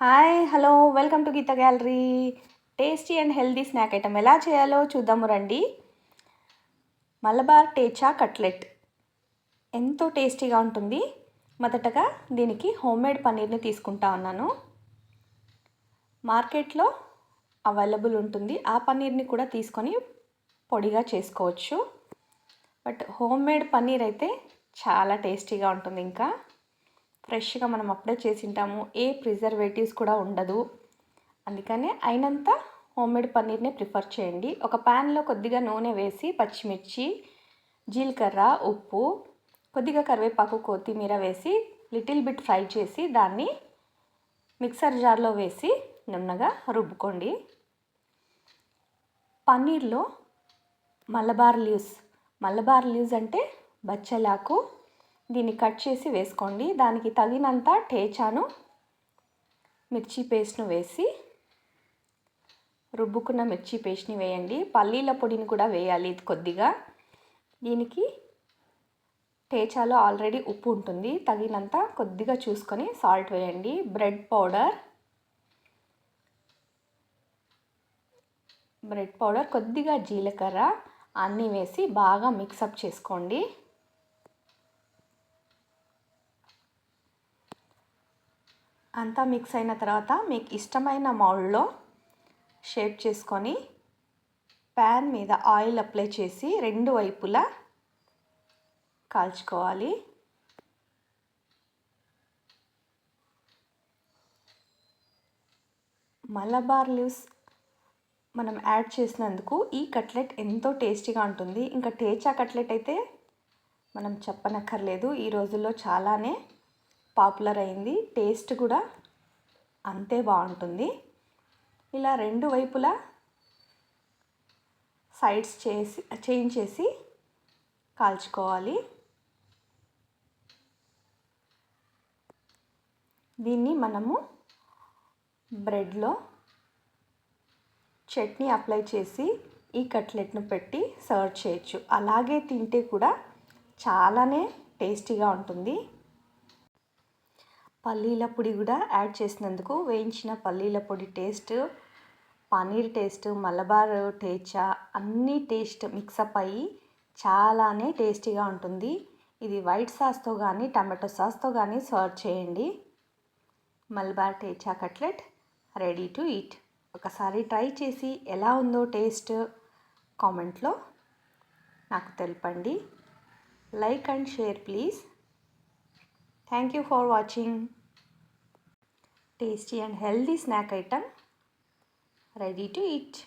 Hi hello welcome to Geetha gallery. Tasty and healthy snack item ఎలా చేయాలో చూద్దాము రండి. మలబార్ టేచా కట్లెట్. ఎంతో టేస్టీగా ఉంటుంది. మొదటగా దీనికి హోమ్మేడ్ పన్నీర్ని తీసుకుంటా ఉన్నాను. మార్కెట్లో అవైలబుల్ ఉంటుంది. ఆ పన్నీర్ని కూడా తీసుకొని పొడిగా చేసుకోవచ్చు. బట్ హోమ్మేడ్ పన్నీర్ అయితే చాలా టేస్టీగా ఉంటుంది ఇంకా. ఫ్రెష్గా మనం అప్పుడే చేసింటాము ఏ ప్రిజర్వేటివ్స్ కూడా ఉండదు. అందుకనే అయినంత హోమ్మేడ్ పన్నీర్నే ప్రిఫర్ చేయండి. ఒక ప్యాన్లో కొద్దిగా నూనె వేసి పచ్చిమిర్చి జీలకర్ర ఉప్పు కొద్దిగా కరివేపాకు కొత్తిమీర వేసి లిటిల్ బిట్ ఫ్రై చేసి దాన్ని మిక్సర్ జార్లో వేసి నున్నగా రుబ్బుకోండి. పన్నీర్లో మలబార్ లీవ్స్. మలబార్ లీవ్స్ అంటే బచ్చలాకు దీన్ని కట్ చేసి వేసుకోండి. దానికి తగినంత టేచాను మిర్చి పేస్ట్ను వేసి రుబ్బుకున్న మిర్చి పేస్ట్ని వేయండి. పల్లీల పొడిని కూడా వేయాలి కొద్దిగా. దీనికి టేచాలో ఆల్రెడీ ఉప్పు ఉంటుంది. తగినంత కొద్దిగా చూసుకొని సాల్ట్ వేయండి. బ్రెడ్ పౌడర్ బ్రెడ్ పౌడర్ కొద్దిగా జీలకర్ర అన్నీ వేసి బాగా మిక్సప్ చేసుకోండి. అంతా మిక్స్ అయిన తర్వాత మీకు ఇష్టమైన మౌల్డ్లో షేప్ చేసుకొని ప్యాన్ మీద ఆయిల్ అప్లై చేసి రెండు వైపులా కాల్చుకోవాలి. మలబార్ లీవ్స్ మనం యాడ్ చేసినందుకు ఈ కట్లెట్ ఎంతో టేస్టీగా ఉంటుంది. ఇంకా టేచా కట్లెట్ అయితే మనం చెప్పనక్కర్లేదు. ఈ రోజుల్లో చాలానే పాపులర్ అయింది. టేస్ట్ కూడా అంతే బాగుంటుంది. ఇలా రెండు వైపులా సైడ్స్ చేసి చేంజ్ చేసి కాల్చుకోవాలి. దీన్ని మనము బ్రెడ్లో చట్నీ అప్లై చేసి ఈ కట్లెట్ను పెట్టి సర్వ్ చేయొచ్చు. అలాగే తింటే కూడా చాలానే టేస్టీగా ఉంటుంది. పల్లీల పొడి కూడా యాడ్ చేసినందుకు వేయించిన పల్లీల పొడి టేస్ట్ పన్నీర్ టేస్ట్ మలబార్ టేచా అన్ని టేస్ట్ మిక్సప్ అయ్యి చాలానే టేస్టీగా ఉంటుంది. ఇది వైట్ సాస్తో కానీ టమాటో సాస్తో కానీ సర్వ్ చేయండి. మలబార్ టేచా కట్లెట్ రెడీ టు ఈట్. ఒకసారి ట్రై చేసి ఎలా ఉందో టేస్ట్ కామెంట్లో నాకు తెలపండి. Like and share please. Thank you for watching. Tasty and healthy snack item ready to eat.